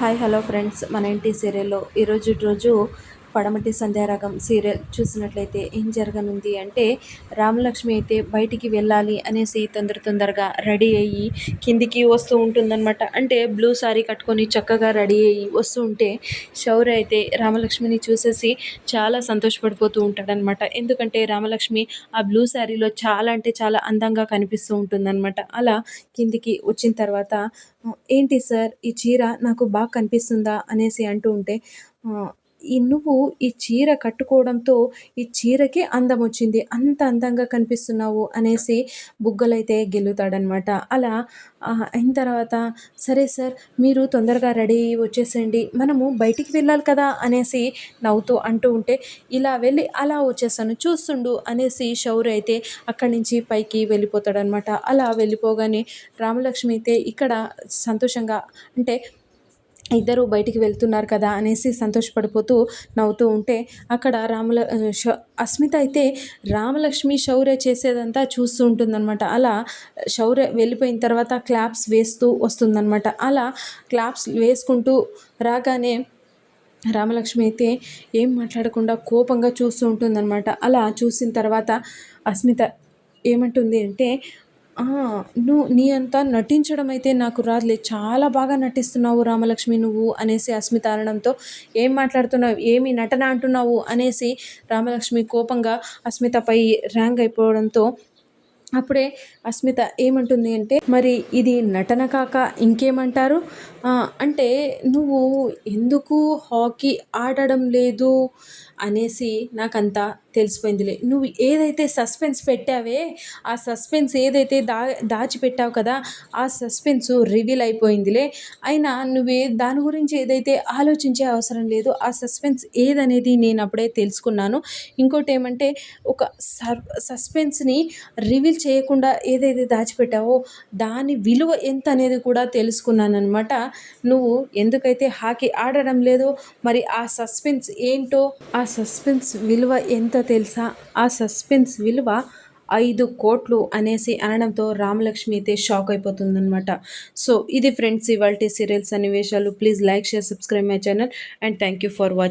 Hi hello friends మన ఇంటి సీరియల్లో ఈరోజు రోజు పడమటి సంధ్యారాగం సీరియల్ చూసినట్లయితే ఏం జరగనుంది అంటే రామలక్ష్మి అయితే బయటికి వెళ్ళాలి అనేసి తొందర తొందరగా రెడీ అయ్యి కిందికి వస్తూ ఉంటుందన్నమాట. అంటే బ్లూ సారీ కట్టుకొని చక్కగా రెడీ అయ్యి వస్తూ ఉంటే శౌర్య అయితే రామలక్ష్మిని చూసేసి చాలా సంతోషపడిపోతూ ఉంటాడనమాట ఎందుకంటే రామలక్ష్మి ఆ బ్లూ శారీలో చాలా అంటే చాలా అందంగా కనిపిస్తూ ఉంటుందన్నమాట. అలా కిందికి వచ్చిన తర్వాత ఏంటి సార్? ఈ చీర నాకు బాగా కనిపిస్తుందా? అనేసి అంటూ ఉంటే ఈ నువ్వు ఈ చీర కట్టుకోవడంతో ఈ చీరకే అందం వచ్చింది. అంత అందంగా కనిపిస్తున్నావు అనేసి బుగ్గలైతే గెలుతాడనమాట అలా అయిన తర్వాత సరే సార్ మీరు తొందరగా రెడీ వచ్చేసండి మనము బయటికి వెళ్ళాలి కదా అనేసి నవ్వుతూ అంటూ ఉంటే ఇలా వెళ్ళి అలా వచ్చేసాను చూస్తుండు అనేసి శౌర్య అయితే అక్కడి నుంచి పైకి వెళ్ళిపోతాడనమాట అలా వెళ్ళిపోగానే రామలక్ష్మి అయితే ఇక్కడ సంతోషంగా అంటే ఇద్దరు బయటికి వెళ్తున్నారు కదా అనేసి సంతోషపడిపోతూ నవ్వుతూ ఉంటే అక్కడ రాముల అస్మిత అయితే రామలక్ష్మి శౌర్య చేసేదంతా చూస్తూ ఉంటుందన్నమాట. అలా శౌర్య వెళ్ళిపోయిన తర్వాత క్లాప్స్ వేస్తూ వస్తుందన్నమాట. అలా క్లాప్స్ వేసుకుంటూ రాగానే రామలక్ష్మి అయితే ఏం మాట్లాడకుండా కోపంగా చూస్తూ ఉంటుందన్నమాట. అలా చూసిన తర్వాత అస్మిత ఏమంటుంది అంటే నువ్వు నీ అంతా నటించడం అయితే నాకు రాదులే. చాలా బాగా నటిస్తున్నావు రామలక్ష్మి నువ్వు అనేసి అస్మిత అనడంతో ఏం మాట్లాడుతున్నావు? ఏమి నటన అంటున్నావు అనేసి రామలక్ష్మి కోపంగా అస్మితపై ర్యాంక్ అయిపోవడంతో అప్పుడే అస్మిత ఏమంటుంది అంటే మరి ఇది నటన కాక ఇంకేమంటారు? అంటే నువ్వు ఎందుకు హాకీ ఆడడం లేదు? అనేసి నాకంతా తెలిసిపోయిందిలే. నువ్వు ఏదైతే సస్పెన్స్ పెట్టావే ఆ సస్పెన్స్ ఏదైతే దా దాచిపెట్టావు కదా ఆ సస్పెన్స్ రివీల్ అయిపోయిందిలే. అయినా నువ్వే దాని గురించి ఏదైతే ఆలోచించే అవసరం లేదు ఆ సస్పెన్స్ ఏదనేది నేను అప్పుడే తెలుసుకున్నాను. ఇంకోటి ఏమంటే ఒక సర్ సస్పెన్స్ని రివీల్ చేయకుండా ఏదైతే దాచిపెట్టావో దాని విలువ ఎంత అనేది కూడా తెలుసుకున్నాను అనమాట నువ్వు ఎందుకైతే హాకీ ఆడడం లేదో మరి ఆ సస్పెన్స్ ఏంటో ఆ సస్పెన్స్ విలువ ఎంత తెలుసా? ఆ సస్పెన్స్ విలువ ఐదు కోట్లు అనేసి అనడంతో రామలక్ష్మి అయితే షాక్ అయిపోతుందనమాట సో ఇది ఫ్రెండ్స్ ఇవాళ సీరియల్స్ సన్నివేశాలు. Please like share subscribe my channel and thank you for watching